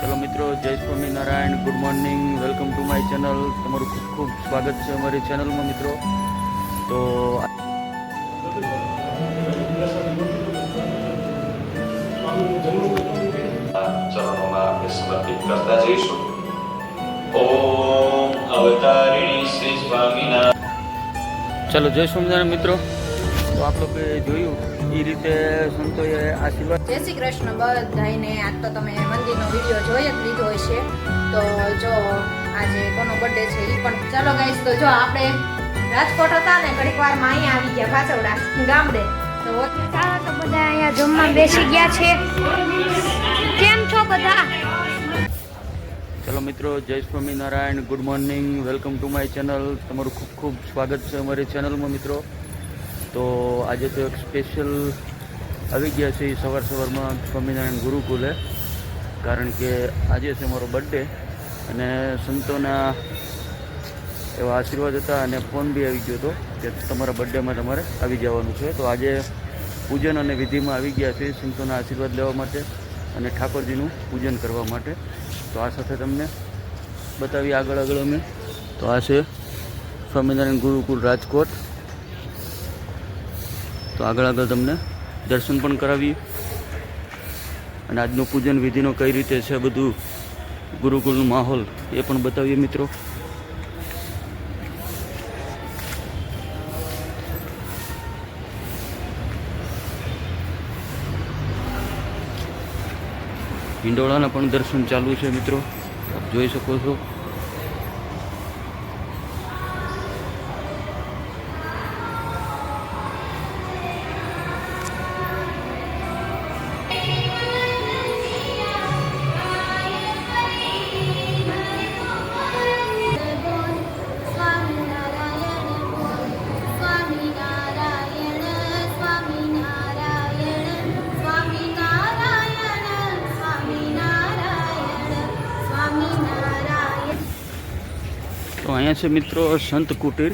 ચલો મિત્રો, જય Swaminarayan good morning welcome to my channel તમારું ખૂબ ખૂબ સ્વાગત છે અમારી ચેનલમાં મિત્રો. તો ચરણોમાં આપણે સમર્પિત કરતા જઈશું. ચલો, જય સ્વામિનારાયણ, મિત્રો. તો આપ લોકોએ જોયું એ રીતે સંતોએ આશીર્વાદ જય શ્રી કૃષ્ણ. બધાને આજ તો તમે મંદિરનો વીડિયો જોઈ જ લીધો હશે. તો જો આજે કોનો બર્થડે છે એ પણ ચાલો ગાઈસ તો જો આપણે રાજકોટ હતા ને ઘડીક વારમાં અહીંયા આવી ગયા પાછવડા ગામડે. તો ચાલો તો બધા અહીંયા જમવા બેસી ગયા છે. કેમ છો બધા? ચલો મિત્રો જય Swaminarayan good morning welcome to my channel તમારું ખૂબ ખૂબ સ્વાગત છે અમારી ચેનલમાં મિત્રો. તો આજે તો એક સ્પેશિયલ આવી ગયા છે સવાર સવારમાં સ્વામિનારાયણ ગુરુકુલે. કારણ કે આજે છે મારો બર્થડે અને સંતોના એવા આશીર્વાદ હતા અને ફોન બી આવી ગયો હતો કે તમારા બર્થડેમાં તમારે આવી જવાનું છે. તો આજે પૂજન અને વિધિમાં આવી ગયા છે સંતોના આશીર્વાદ લેવા માટે અને ઠાકોરજીનું પૂજન કરવા માટે. તો આ સાથે તમને બતાવી આગળ આગળ અમે. તો આ છે સ્વામિનારાયણ ગુરુકુળ રાજકોટ. તો આગળ આગળ તમને દર્શન પણ કરાવીએ. અને આજનું પૂજન વિધિનો કઈ રીતે છે બધું ગુરુકુળનું માહોલ એ પણ બતાવીએ મિત્રો. હિંડોળાના પણ દર્શન ચાલુ છે મિત્રો. આપ જોઈ શકો છો. તો અહીંયા છે મિત્રો સંત કુટીર,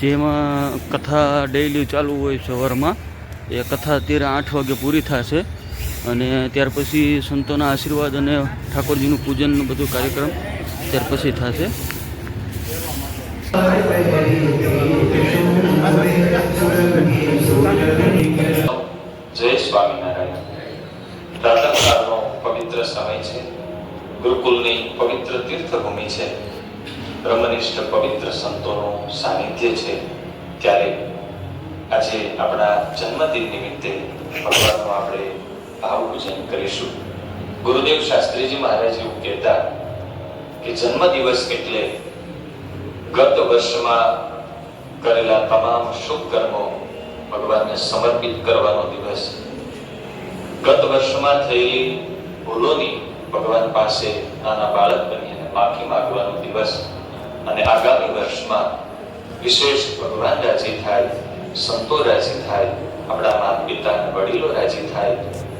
જેમાં કથા ડેઈલી ચાલુ હોય સવારમાં. એ કથા અત્યારે આઠ વાગે પૂરી થશે અને ત્યાર પછી સંતોના આશીર્વાદ અને ઠાકોરજીનું પૂજન બધું કાર્યક્રમ ત્યાર પછી થશે. જય સ્વામિનારાયણ. પવિત્ર સમય છે. ગુરુકુલની પવિત્ર તીર્થભૂમિ છે. બ્રહ્મનિષ્ઠ પવિત્ર સંતોનું સાનિધ્ય છે, ત્યારે આજે આપણા જન્મદિન નિમિત્તે ભગવાનનું આપણે ભાવ પૂજન કરીશું. ગુરુદેવ શાસ્ત્રીજી મહારાજ એવું કહેતા કે જન્મદિવસ એટલે ગત વર્ષમાં કરેલા તમામ શુભ કર્મો ભગવાનને સમર્પિત કરવાનો દિવસ. ગત વર્ષમાં થયેલી ભૂલોની ભગવાન પાસે નાના બાળક બની અને માફી માંગવાનો દિવસ. અને આગામી વર્ષમાં વિશેષ ભગવાન રાજી થાય, સંતો રાજી થાય, આપણા માતા પિતા વડીલો રાજી થાય,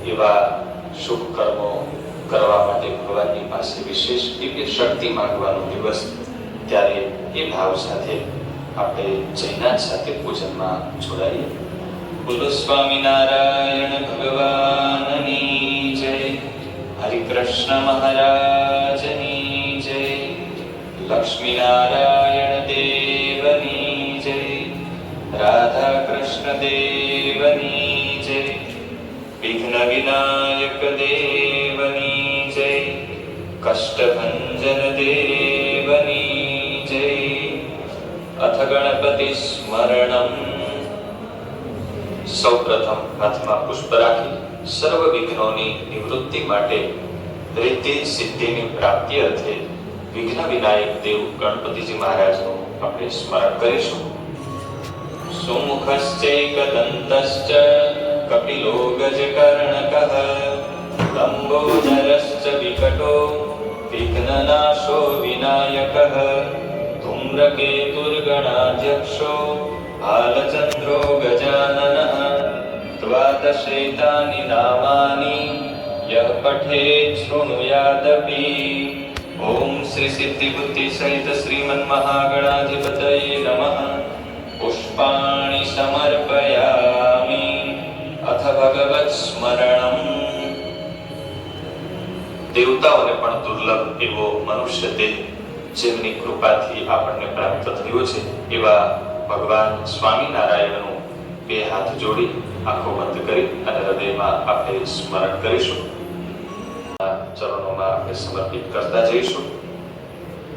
એવા શુભ કર્મો કરવા માટે ભગવાનની પાસે વિશેષ દિવ્ય શક્તિ માંગવાનો દિવસ ત્યારે એ ભાવ સાથે આપણે જૈનાથ સાથે પૂજનમાં જોડાઈએ. બોલો, સ્વામિનારાયણ ભગવાનની જય. હરિકૃષ્ણ મહારાજ. લક્ષ્મીનારાયણ દેવની જય રાધા કૃષ્ણ દેવની જય વિઘ્ન વિનાયક દેવની જય કષ્ટભંજન દેવની જય અથ ગણપતિ સ્મરણમ સૌપ્રથમ હાથમાં પુષ્પ રાખી સર્વ વિઘ્નોની નિવૃત્તિ માટે રિદ્ધિ સિદ્ધિની પ્રાપ્તિ અર્થે વિઘ્ન વિનાયક દેવ ગણપતિજી મહારાજનું આપણે સ્મરણ કરીશું. સુમુખશ્ચૈક દંતશ્ચ કપિલો ગજકર્ણકઃ લંબોદરશ્ચ વિકટો, વિઘ્નનાશો વિનાયકઃ ધૂમ્રકેતુર્ગણાધ્યક્ષો હાલચંદ્રો ગજાનનઃ, દ્વાદશેતાની નામાની, યઃ પઠેत् શૃણુયાદપી ઓમ ఓం శ్రీ సిద్ధి బుద్ధి సహిత శ్రీమన్మహాగణాధిపతయ నమ పుష్పాణి సమర్పయామి అథ ભગવત સ્મરણમ દેવતાઓને પણ દુર્લભ એવો મનુષ્ય તે જેમની કૃપાથી આપણને પ્રાપ્ત થયો છે, એવા ભગવાન સ્વામિનારાયણનું બે હાથ જોડી આંખો બંધ કરી અને હૃદયમાં આપણે સ્મરણ કરીશું. ચરણોમાં આપણે સમર્પિત કરતા જઈશું.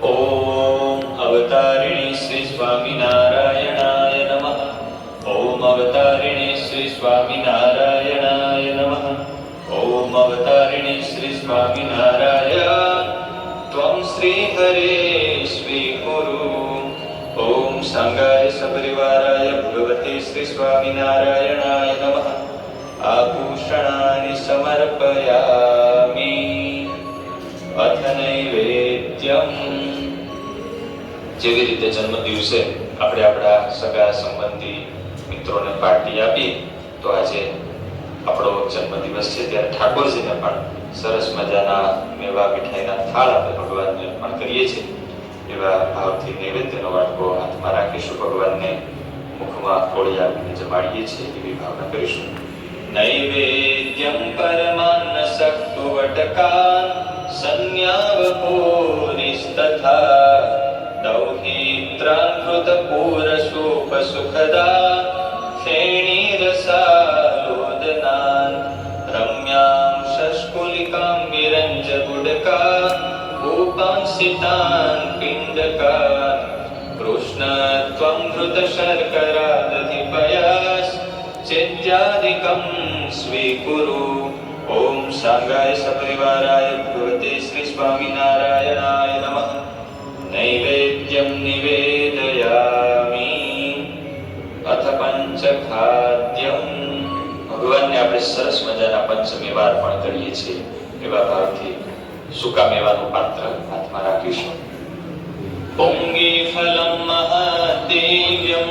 ઓમ અવતારિણી શ્રી સ્વામિનારાયણાય નમઃ. ઓમ અવતારિણી શ્રી સ્વામિનારાયણાય નમઃ. ઓમ અવતારિણી શ્રી સ્વામિનારાયણ ત્વં શ્રી હરે સ્વીકુરુ ઓમ સંગાય સપરિવારાય ભગવતે શ્રી સ્વામિનારાયણાય નમઃ. આભૂષણાની સમર્પયામિ. જેવી રીતે જન્મ દિવસે આપણે આપણા સગા સંબંધી મિત્રોને પાર્ટી આપી, તો આજે આપણો જન્મદિવસ છે. ત્યારે ઠાકોરજીને પણ સરસ મજાના મેવા મીઠાઈના થાળ આપણે ભગવાનને અર્પણ કરીએ છીએ. એવા ભાવથી નૈવેદ્યનો વાટકો હાથમાં રાખીશું, ભગવાનને મુખમાં કોળી આપીને જમાડીએ છીએ એવી ભાવના કરીશું. નૈવેદ્યમ પરમાન્ન સક્તુ વટકાન સંન્યાવપોરિસ્તથા દૌહિત્રાકૃતપૂરસોપસુખદા ખેણીરસાલોદનાન રમ્યાಂ શસ્કુલિકાં વિરંજગુડકા ઉપાંસિતાન પિંડકા કૃષ્ણ ત્વં ઘૃતશર્કરાદધિપયાસ ચેત્યાદિકં સ્વીકુરુ ઓમ સાંગાય સપરિવારાય ભગવતે શ્રી સ્વામિનારાયણાય નમઃ નૈવેદ્યમ નિવેદયામિ અથ પંચખાદ્યમ ભગવાનને આપણે સરસ મજાના પંચમેવાર પણ કરીએ છીએ એવા ભાવથી સૂકા મેવાનું પાત્ર હાથમાં રાખીશું पुङ्गीफलं महादेव्यं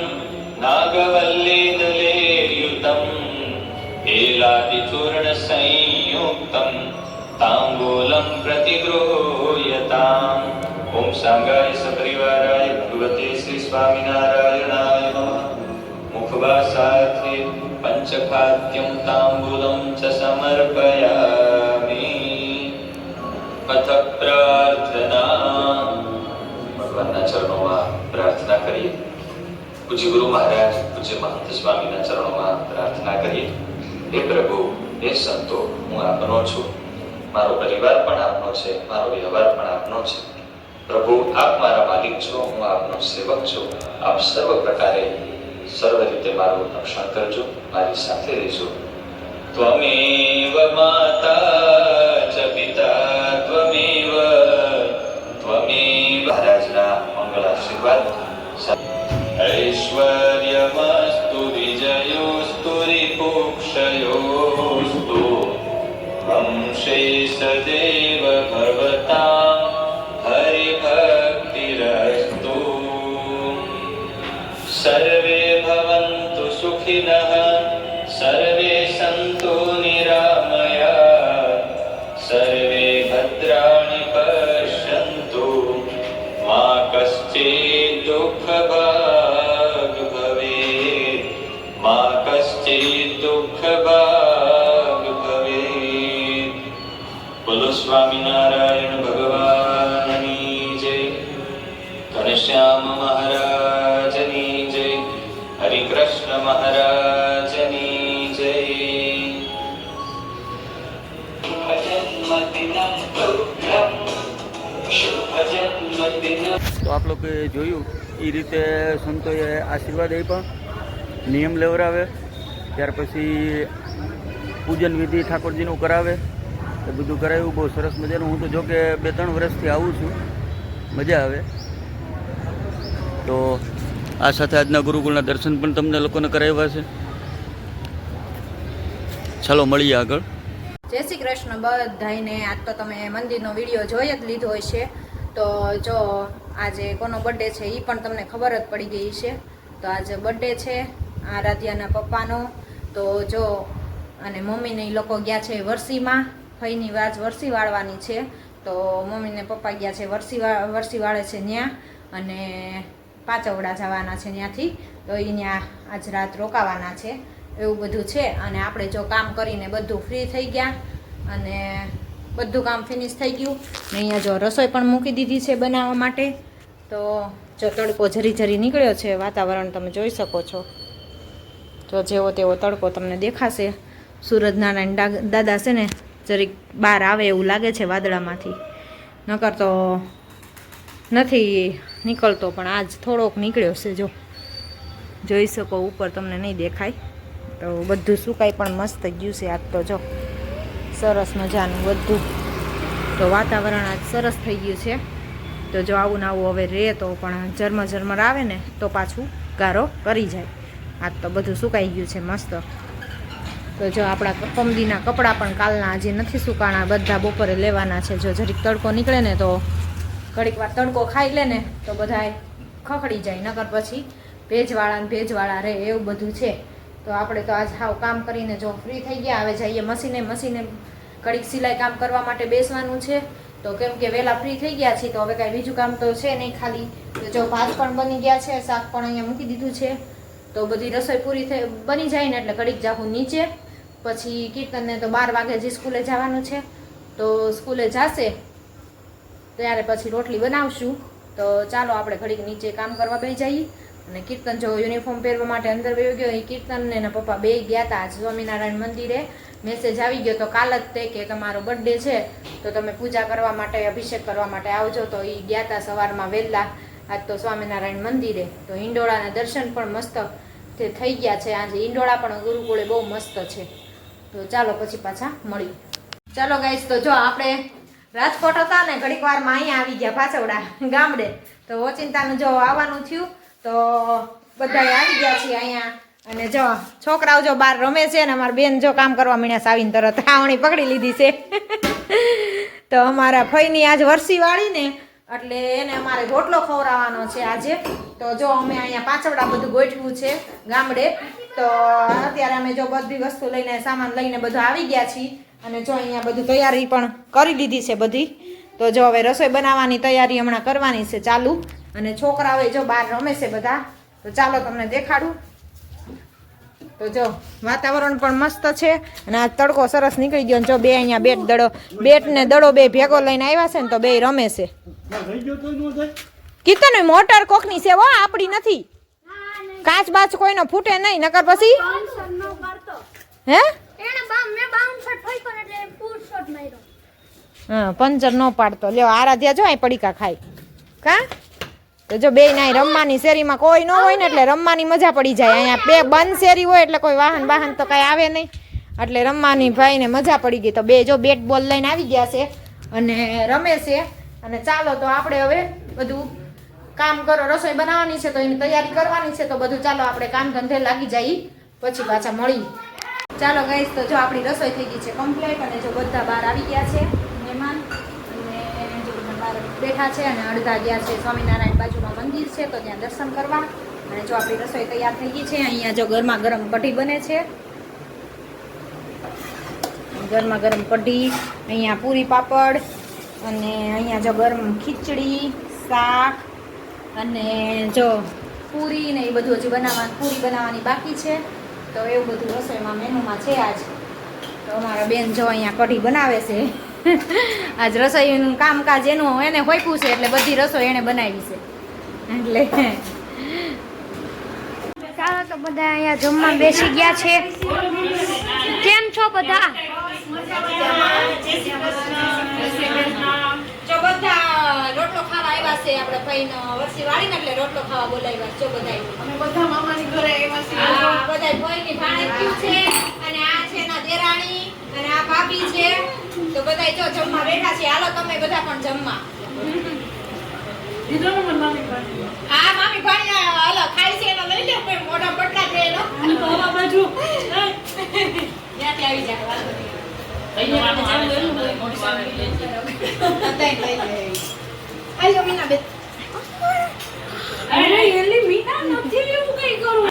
नागवल्लीदलेर्युतं हेलादिचूर्णसंयुक्तं ताम्बूलं ઓમ સાંગાય સપરિવારાય ભગવતે શ્રી સ્વામિનારાયણાય નમઃ મુખવાસાર્થે પંચખાદ્યમ તાંબૂલમ ચ સમર્પયામિ અથ પ્રાર્થના ભગવાનના ચરણોમાં પ્રાર્થના કરીએ। પૂજ્ય ગુરુ મહારાજ, પૂજ્ય મહંત સ્વામીના ચરણોમાં પ્રાર્થના કરીએ। હે પ્રભુ, હે સંતો, હું આપનો છું। મારો પરિવાર પણ આપનો છે, મારો વ્યવહાર પણ આપનો છે। પ્રભુ આપ મારા માલિક છો હું આપનો સેવક છું. આપ સર્વ પ્રકારે સર્વ રીતે મારું રક્ષણ કરજો મારી સાથે રહેજો. ત્વમેવ માતા ચ પિતા ત્વમેવ ત્વમેવ. મહારાજના મંગળ આશીર્વાદ. ઐશ્વર્યમસ્તુ વિજયોસ્તુ રિપોક્ષયોસ્તુ વંશે સદેવ ભવતા સ્વામિનારાયણ ભગવાનની જય ઘનશ્યામ મહારાજની જય હરિકૃષ્ણ મહારાજની જય તો આપ લોકોએ જોયું એ રીતે સંતોએ આશીર્વાદ આપ્યા, નિયમ લેવડાવે ત્યાર પછી પૂજન વિધિ ઠાકોરજીનું કરાવે એ બધું કરાવ્યું બહુ સરસ મજાનું. હું તો જો કે બે ત્રણ વર્ષથી આવું છું. મજા આવે. તો આ સાથે આજના ગુરુકુળના દર્શન પણ તમને લોકોને કરાવ્યા છે. ચાલો, મળીએ આગળ. જય શ્રી કૃષ્ણ. બધાઈને આજ તો તમે મંદિરનો વીડિયો જોઈ જ લીધો છે તો જો આજે કોનો બર્થડે છે એ પણ તમને ખબર જ પડી ગઈ છે તો આજે બર્થડે છે આરાધ્યાના પપ્પાનો. તો જો અને મમ્મીને એ લોકો ગયા છે વરસીમાં. ફઈની વાજ વરસી વાળવાની છે. તો મમ્મીને પપ્પા ગયા છે, વરસી વરસી વાળે છે ત્યાં અને પાચવડા જવાના છે ત્યાંથી તો એ ત્યાં આજ રાત રોકાવાના છે, એવું બધું છે. અને આપણે જો કામ કરીને બધું ફ્રી થઈ ગયા અને બધું કામ ફિનિશ થઈ ગયું. ને અહીંયા જો રસોઈ પણ મૂકી દીધી છે બનાવવા માટે. તો જો તડકો ઝરી ઝરી નીકળ્યો છે, વાતાવરણ તમે જોઈ શકો છો. તો જેવો તેવો તડકો તમને દેખાશે. સૂરજનારાયણ નારાયણ દાદા છે ને જરીક બહાર આવે એવું લાગે છે વાદળામાંથી. નકર તો નથી નીકળતો, પણ આજ થોડોક નીકળ્યો છે જો. જોઈ શકો, ઉપર તમને નહીં દેખાય. તો બધું સુકાઈ પણ મસ્ત ગયું છે આજ તો જો. સરસ મજાનું બધું. તો વાતાવરણ આજ સરસ થઈ ગયું છે. તો જો આવું ને આવું હવે રહે તો પણ ઝરમર ઝરમર આવે ને તો પાછું ગારો કરી જાય. આજ તો બધું સુકાઈ ગયું છે મસ્ત. તો જો આપણા પમદીના કપડાં પણ કાલના આજે નથી સુકાણા, બધા બપોરે લેવાના છે. જો જરીક તડકો નીકળે ને તો ઘડીક વાર તડકો ખાઈ લે ને તો બધાએ ખખડી જાય, નકર પછી ભેજવાળા ને ભેજવાળા રહે એવું બધું છે. તો આપણે તો આજ હાવ કામ કરીને જો ફ્રી થઈ ગયા, હવે જઈએ મશીને મશીને ઘડીક સિલાઈ કામ કરવા માટે બેસવાનું છે. તો કેમ કે વહેલા ફ્રી થઈ ગયા છીએ, તો હવે કાંઈ બીજું કામ તો છે નહીં ખાલી. તો જો ભાત પણ બની ગયા છે, શાક પણ અહીંયા મૂકી દીધું છે. તો બધી રસોઈ પૂરી થઈ, બની જાય ને એટલે ઘડીક જાહું નીચે. પછી કીર્તનને તો બાર વાગે જે સ્કૂલે જવાનું છે. તો સ્કૂલે જશે, ત્યારે પછી રોટલી બનાવશું. તો ચાલો આપણે ઘડીક નીચે કામ કરવા બે જઈએ. અને કીર્તન જો યુનિફોર્મ પહેરવા માટે અંદર વયો ગયો, એ કીર્તન ને પપ્પા બે ગયા હતા સ્વામિનારાયણ મંદિરે. મેસેજ આવી ગયો તો કાલ જ તે કે તમારો બર્થડે છે, તો તમે પૂજા કરવા માટે, અભિષેક કરવા માટે આવજો. તો એ ગયા હતા સવારમાં વહેલા. આજ તો સ્વામિનારાયણ મંદિરે. તો હિંડોળાના દર્શન પણ મસ્ત થઈ ગયા છે. આજે હિંડોળા પણ ગુરુકુળે બહુ મસ્ત છે. તો ચાલો પછી પાછા મળીએ. ચાલો ગાઈસ તો જો આપણે રાજકોટ હતા ને, ઘડીક વારમાં અહીંયા આવી ગયા પાછવડા ગામડે. તો ઓચિંતાનું જો આવવાનું થયું, તો બધા આવી ગયા છીએ અહીંયા. અને જો છોકરાઓ જો બહાર રમે છે ને, અમારા બેન જો કામ કરવા મીણ્યા સાવીને તરત આવણી પકડી લીધી છે. તો અમારા ફઈની આજ વરસી વાળી ને એટલે એને અમારે રોટલો ખવડાવવાનો છે આજે. તો જો અમે અહીંયા પાછવડા બધું ગોઠવું છે ગામડે, તો અત્યારે અમે જો બધી વસ્તુ લઈને, સામાન લઈને બધું આવી ગયા છીએ અને જો અહીંયા બધું તૈયારી પણ કરી દીધી છે બધી. તો જો હવે રસોઈ બનાવવાની તૈયારી હમણાં કરવાની છે ચાલુ. અને છોકરાઓ જો બહાર રમે છે બધા. તો ચાલો તમને દેખાડું. તો જો વાતાવરણ પણ મસ્ત છે અને આ તડકો સરસ નીકળી ગયો જો બે અહીંયા બેટ દડો બેટ ને દડો બે ભેગો લઈને આવ્યા છે ને તો બે રમે છે. કીધું ને મોટર કોકની છે હો આપણી નથી. કાચ બાચ કોઈનો ફૂટે નહીં નકર પછી? હે? હા પંચર નો પાડતો. લ્યો આરાધ્યા જો અહીં પડીકા ખાય. કા? તો જો બે નાય રમવાની શેરીમાં કોઈ ન હોય ને એટલે રમવાની મજા પડી જાય. અહીંયા બે બંધ શેરી હોય એટલે કોઈ વાહન વાહન તો કાંઈ આવે નહીં. એટલે રમવાની ભાઈને મજા પડી ગઈ. તો બે જો બેટ બોલ લઈને આવી ગયા છે અને રમે છે. અને ચાલો તો આપણે હવે બધું કામ કરો. રસોઈ બનાવવાની છે તો એની તૈયારી કરવાની છે તો બધું ચાલો આપણે કામ ધંધે લાગી જઈએ પછી પાછા મળી. ચાલો ગઈશ તો જો આપણી રસોઈ થઈ ગઈ છે કમ્પ્લીટ અને જો બધા બહાર આવી ગયા છે. મહેમાન અને જો બધા બહાર બેઠા છે અને અડધા ગયા છે સ્વામિનારાયણ મંદિર છે, તો ત્યાં દર્શન કરવા. અને જો આપણી રસોઈ તૈયાર થઈ ગઈ છે, અહીંયા જો ગરમા ગરમ કઢી બને છે. ગરમા ગરમ કઢી, અહીંયા પૂરી પાપડ, અને અહીંયા જો ગરમ ખીચડી, શાક, અને જો પૂરી ને એ બધું હજી બનાવવાનું પૂરી બનાવવાની બાકી છે. તો એવું બધું રસોઈમાં મેનુમાં છે આજ. તો અમારા બેન જો અહીંયા કઢી બનાવે છે. આજ રસોઈનું કામકાજ એનું, એને હોઈપું છે, એટલે બધી રસોઈ એણે બનાવી છે. એટલે. ચાલો તો બધા અહીંયા જમવા બેસી ગયા છે. કેમ છો બધા? જો રોટલો ખાવા આવ્યા છે આપણે ભાઈનો. વરસી વાળીને એટલે રોટલો ખાવા બોલાવ્યા છે જો બધા અમે બધા મામાની ઘરે આવ્યા છીએ. બધા ભાઈની ભાણેજ્યું છે. અને આ છે દેરાણી અને આ ભાભી છે. તો બધા જો જમવા બેઠા છે. હાલો તમે બધા પણ જમવા. દીધો ને મને મામી પાણી હા મામી પાણી હાલો ખાઈ છે એનો લઈ લે કોઈ મોઢા પડતા છે એનો. અને તો હવા બાજુ. ત્યાંથી આવી જાય વાંધો નહીં. મીના નથી એવું કઈ કરું?